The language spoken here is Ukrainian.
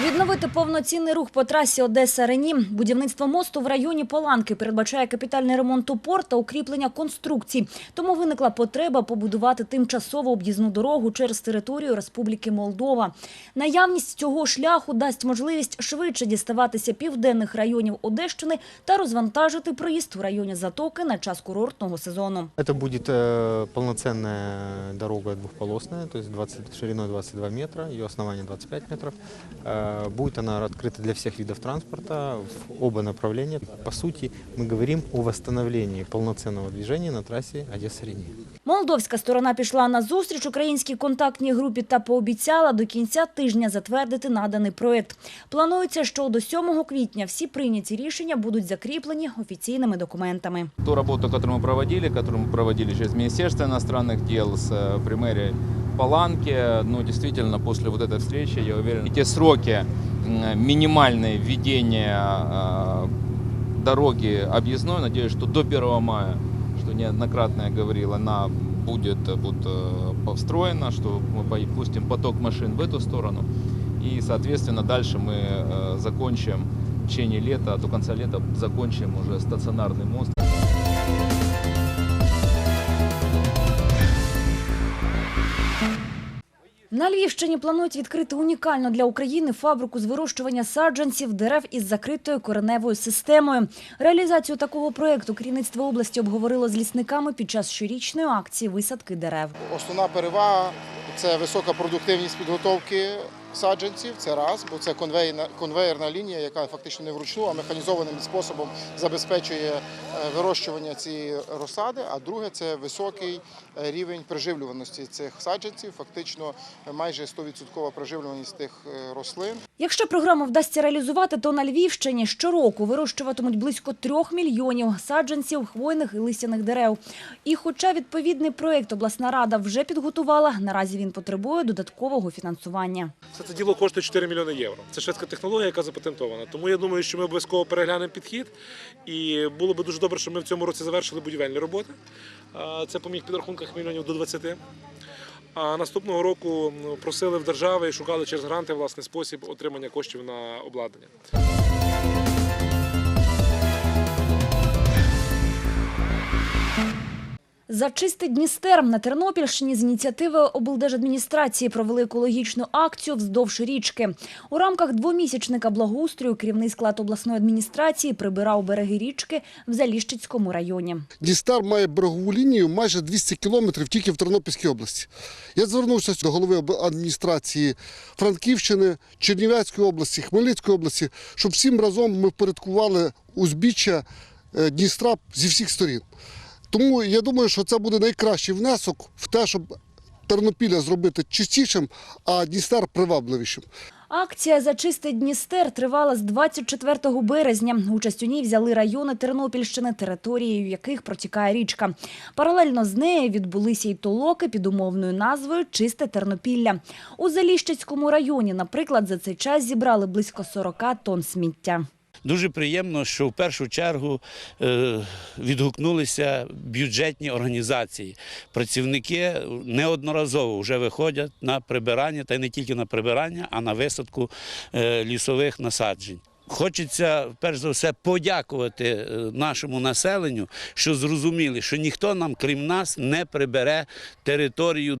Відновити повноцінний рух по трасі Одеса Рені. Будівництво мосту в районі Поланки передбачає капітальний ремонт опор та укріплення конструкцій. Тому виникла потреба побудувати тимчасову об'їзну дорогу через територію Республіки Молдова. Наявність цього шляху дасть можливість швидше діставатися південних районів Одещини та розвантажити проїзд в районі Затоки на час курортного сезону. Это будет э, полноценная дорога двухполосная, то есть 20, шириной 22 метра, ее основание 25 метров. Э, будет она открыта для всех видов транспорта в оба направления. По сути, мы говорим о восстановлении полноценного движения на трассе Одесса-Рени. Молдовська сторона пішла на зустріч українській контактній групі та пообіцяла до кінця тижня затвердити наданий проект. Планується, що до 7 квітня всі прийняті рішення будуть закріплені офіційними документами. Ту работу, которую мы проводили, которую мы проводили через Министерство иностранных дел с э, Паланки, ну, действительно, после вот этой встречи, я уверен, и те сроки минимальные введения э, дороги объездной, надеюсь, что до 1 мая, что неоднократно я говорил, она будет э, вот, э, построена, что мы пустим поток машин в эту сторону. И, соответственно, дальше мы э, закончим в течение лета, до конца лета закончим уже стационарный мост. На Львівщині планують відкрити унікальну для України фабрику з вирощування саджанців дерев із закритою кореневою системою. Реалізацію такого проєкту керівництво області обговорило з лісниками під час щорічної акції висадки дерев. Основна перевага це висока продуктивність підготовки саджанців. Це раз, бо це конвейна- конвейерна лінія, яка фактично не вручну, а механізованим способом забезпечує е, вирощування цієї розсади. А друге це високий е, рівень приживлюваності цих саджанців. Фактично е, майже 100% приживлюваність тих рослин. Якщо програму вдасться реалізувати, то на Львівщині щороку вирощуватимуть близько трьох мільйонів саджанців хвойних і листяних дерев. І хоча відповідний проєкт обласна рада вже підготувала, наразі він потребує додаткового фінансування. Все це діло коштує 4 мільйони євро. Це шведська технологія, яка запатентована. Тому я думаю, що ми обов'язково переглянемо підхід. І було би дуже добре, щоб ми в цьому році завершили будівельні роботи. Це по моїх підрахунках мільйонів до 20. А наступного року просили в держави і шукали через гранти власне спосіб отримання коштів на обладнання. Зачисти Дністер на Тернопільщині з ініціативи облдержадміністрації провели екологічну акцію вздовж річки. У рамках двомісячника благоустрою керівний склад обласної адміністрації прибирав береги річки в Заліщицькому районі. Дністер має берегову лінію майже 200 кілометрів тільки в Тернопільській області. Я звернувся до голови адміністрації Франківщини, Чернівецької області, Хмельницької області, щоб всім разом ми впорядкували узбіччя е, Дністра зі всіх сторін. Тому я думаю, що це буде найкращий внесок в те, щоб Тернопілля зробити чистішим, а Дністер привабливішим. Акція «Зачисти Дністер» тривала з 24 березня. Участь у ній взяли райони Тернопільщини, територією яких протікає річка. Паралельно з нею відбулися й толоки під умовною назвою «Чисте Тернопілля». У Заліщицькому районі, наприклад, за цей час зібрали близько 40 тонн сміття. Дуже приємно, що в першу чергу е, відгукнулися бюджетні організації. Працівники неодноразово вже виходять на прибирання, та й не тільки на прибирання, а на висадку е, лісових насаджень. Хочеться перш за все подякувати е, нашому населенню, що зрозуміли, що ніхто нам, крім нас, не прибере територію